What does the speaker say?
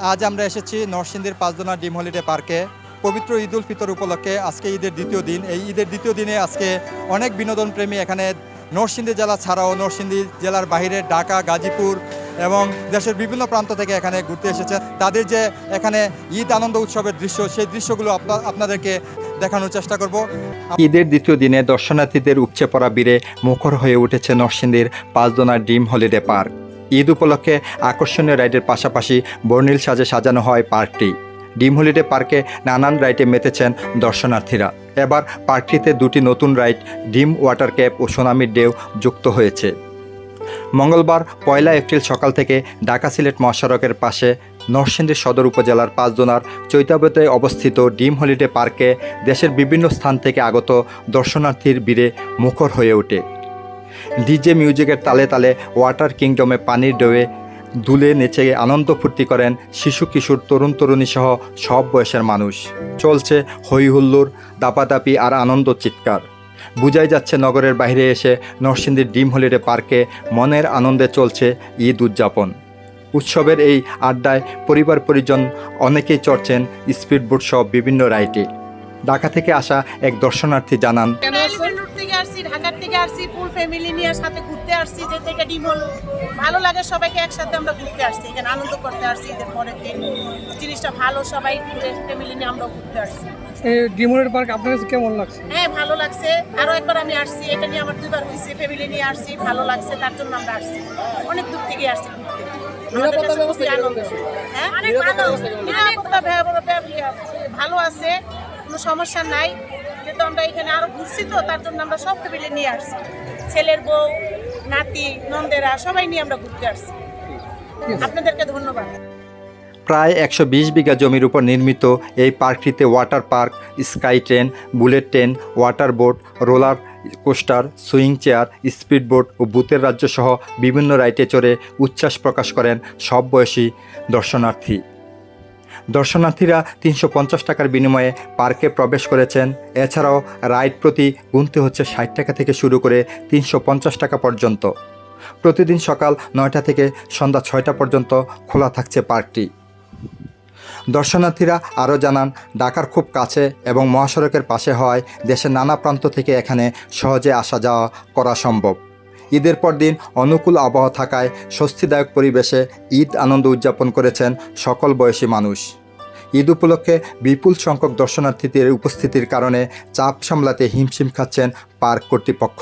আজ আমরা এসেছি নরসিংদীর পাঁচদোনা ডিম হলিডে পার্কে। পবিত্র ঈদ উল ফিতর উপলক্ষে আজকে ঈদের দ্বিতীয় দিন। এই ঈদের দ্বিতীয় দিনে আজকে অনেক বিনোদন প্রেমী এখানে নরসিংদী জেলা ছাড়াও নরসিংদী জেলার বাইরে ঢাকা, গাজীপুর এবং দেশের বিভিন্ন প্রান্ত থেকে এখানে ঘুরতে এসেছে তাদের যে এখানে ঈদ আনন্দ উৎসবের দৃশ্য, সেই দৃশ্যগুলো আপনা- আপনাদেরকে দেখানোর চেষ্টা করব। ঈদের দ্বিতীয় দিনে দর্শনার্থীদের উপচে পড়া বীরে মুখর হয়ে উঠেছে নরসিংদীর পাঁচদোনা ডিম হলিডে পার্ক। ঈদ উপলক্ষে আকর্ষণীয় রাইডের পাশাপাশি বর্ণিল সাজে সাজানো হয় পার্কটি। ডিম হলিডে পার্কে নানান রাইডে মেতেছেন দর্শনার্থীরা। এবার পার্কটিতে দুটি নতুন রাইড, ডিম ওয়াটার ক্যাপ ও সোনামির ঢেউ যুক্ত হয়েছে। মঙ্গলবার, পয়লা এপ্রিল সকাল থেকে ঢাকা সিলেট মহাসড়কের পাশে নরসিংদী সদর উপজেলার পাঁচদোনার চৈতাবতে অবস্থিত ডিম হলিডে পার্কে দেশের বিভিন্ন স্থান থেকে আগত দর্শনার্থীর ভিড়ে মুখর হয়ে ওঠে। ডিজে মিউজিকের তালে তালে ওয়াটার কিংডমে পানির ঢেউয়ে দুলে নেচে আনন্দ ফুর্তি করেন শিশু কিশোর, তরুণ তরুণী সহ সব বয়সের মানুষ। চলছে হই হুল্লোড়, দাপাদাপি আর আনন্দ চিৎকার। বুঝাই যাচ্ছে নগরের বাইরে এসে নরসিংদীর ডিম হলিডে পার্কে মনের আনন্দে চলছে ঈদ উদযাপন। উৎসবের এই আড্ডায় পরিবার পরিজন অনেকেই চড়ছেন স্পিডবোট সহ বিভিন্ন রাইটে ঢাকা থেকে আসা এক দর্শনার্থী জানান ঢাকার থেকে আসছি ফুল ফ্যামিলি নিয়ে সাথে ঘুরতে আসছি যে থেকে ডিম হলো। ভালো লাগে সবাইকে একসাথে আমরা ঘুরতে আসছি এখানে আনন্দ করতে আসছি ঈদের পরের দিন জিনিসটা ভালো সবাই ফ্যামিলি নিয়ে আমরা ঘুরতে আসছি। এই ডিমোরের পার্ক আপনার কাছে কেমন লাগছে? হ্যাঁ ভালো লাগছে। আরও একবার আমি আসছি এটা নিয়ে আমার দুইবার হয়েছে ফ্যামিলি নিয়ে আসছি ভালো লাগছে তার জন্য আমরা আসছি। অনেক দূর থেকে আসছি ঘুরতে? হ্যাঁ? ভালো আছে। কোনো সমস্যা নাই। যেহেতু আমরা এখানে আরও ঘুরছি তো, তার জন্য আমরা সব ফ্যামিলি নিয়ে আসছি। ছেলের বউ, নাতি, নন্দেরা, সবাই নিয়ে আমরা ঘুরতে আসছি। আপনাদেরকে ধন্যবাদ। প্রায় একশো বিশ বিঘা জমির উপর নির্মিত এই পার্কটিতে water park, sky train, bullet train, water boat, roller coaster, swing chair, speed boat ও বুতের রাজ্য সহ বিভিন্ন রাইডে চড়ে উচ্ছ্বাস প্রকাশ করেন সব বয়সী দর্শনার্থী। দর্শনার্থীরা তিনশো পঞ্চাশ টাকার বিনিময়ে পার্কে প্রবেশ করেছেন। এছাড়াও রাইড প্রতি গুনতে হচ্ছে ষাট টাকা থেকে শুরু করে তিনশো পঞ্চাশ টাকা পর্যন্ত। প্রতিদিন সকাল নয়টা থেকে সন্ধ্যা ছয়টা পর্যন্ত খোলা থাকছে পার্কটি। দর্শনার্থীরা আরও জানান, ঢাকার খুব কাছে এবং মহাসড়কের পাশে হওয়ায় দেশের নানা প্রান্ত থেকে এখানে সহজে আসা যাওয়া করা সম্ভব। ঈদের পর দিন অনুকূল আবহাওয়া থাকায় স্বস্তিদায়ক পরিবেশে ঈদ আনন্দ উদযাপন করেছেন সকল বয়সী মানুষ। ঈদ উপলক্ষে বিপুল সংখ্যক দর্শনার্থীদের উপস্থিতির কারণে চাপ সামলাতে হিমশিম খাচ্ছেন পার্ক কর্তৃপক্ষ।